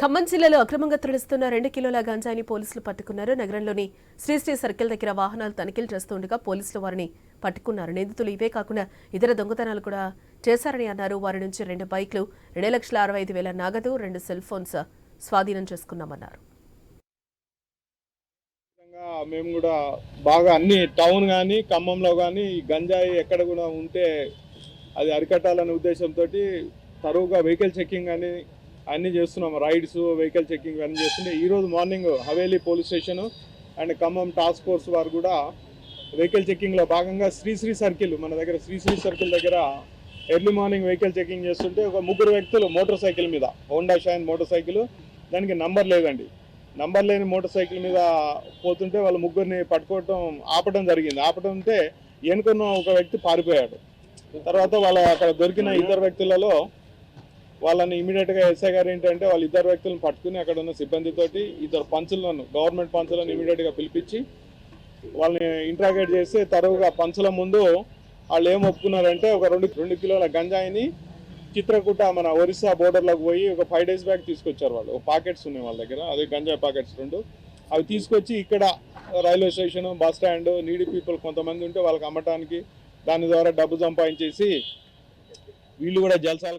ఖమ్మం జిల్లాలో అక్రమంగా తరలిస్తున్న రెండు కిలోల గంజాయిని పోలీసులు పట్టుకున్నారు. నగరంలోని శ్రీశ్రీ సర్కిల్ దగ్గర వాహనాలు తనిఖీలు చేస్తుండగా పోలీసులు వారిని పట్టుకున్నారు. నిందితులు ఇవే కాకుండా ఇతర దొంగతనాలు కూడా చేశారని అన్నారు. వారి నుంచి రెండు బైక్లు రెండు లక్షల అరవై ఐదు వేల నగదు రెండు సెల్ ఫోన్స్ స్వాధీనం చేసుకున్నామన్నారు. మేము కూడా బాగా అన్ని టౌన్ కానీ ఖమ్మంలో కానీ గంజాయి ఎక్కడ కూడా ఉంటే అది అరికట్టాలనే ఉద్దేశంతో తరువుగా వెహికల్ చెక్కింగ్ కానీ అన్నీ చేస్తున్నాం. రైడ్స్ వెహికల్ చెకింగ్ అన్నీ చేస్తుంటే ఈరోజు morning Haveli police station and Khammam task force వారు కూడా వెహికల్ చెకింగ్లో భాగంగా శ్రీశ్రీ సర్కిల్ మన దగ్గర శ్రీశ్రీ సర్కిల్ దగ్గర ఎర్లీ మార్నింగ్ వెహికల్ చెకింగ్ చేస్తుంటే ఒక ముగ్గురు వ్యక్తులు మోటార్ సైకిల్ మీద హోండా షైన్ మోటార్ సైకిల్ దానికి నంబర్ లేదండి. నంబర్ లేని మోటార్ సైకిల్ మీద పోతుంటే వాళ్ళ ముగ్గురిని పట్టుకోవటం ఆపడం జరిగింది. ఆపడం ఉంటే వెనుకున్న ఒక వ్యక్తి పారిపోయాడు. తర్వాత వాళ్ళ అక్కడ దొరికిన ఇద్దరు వ్యక్తులలో వాళ్ళని ఇమీడియట్గా ఎస్ఐ గారు ఏంటంటే వాళ్ళు ఇద్దరు వ్యక్తులను పట్టుకుని అక్కడ ఉన్న సిబ్బందితోటి ఇద్దరు పంచులను గవర్నమెంట్ పంచులను ఇమీడియట్గా పిలిపించి వాళ్ళని ఇంట్రాగేట్ చేస్తే తరువుగా పంచుల ముందు వాళ్ళు ఏం ఒప్పుకున్నారంటే ఒక రెండు రెండు కిలోల గంజాయిని చిత్రకూట మన ఒరిస్సా బోర్డర్లోకి పోయి ఒక ఫైవ్ డేస్ బ్యాక్ తీసుకొచ్చారు వాళ్ళు. పాకెట్స్ ఉన్నాయి వాళ్ళ దగ్గర. అదే గంజాయి పాకెట్స్ రెండు. అవి తీసుకొచ్చి ఇక్కడ railway station bus stand needy people కొంతమంది ఉంటే వాళ్ళకి అమ్మటానికి దాని ద్వారా డబ్బు సంపాదించేసి వీళ్ళు కూడా జల్సాలు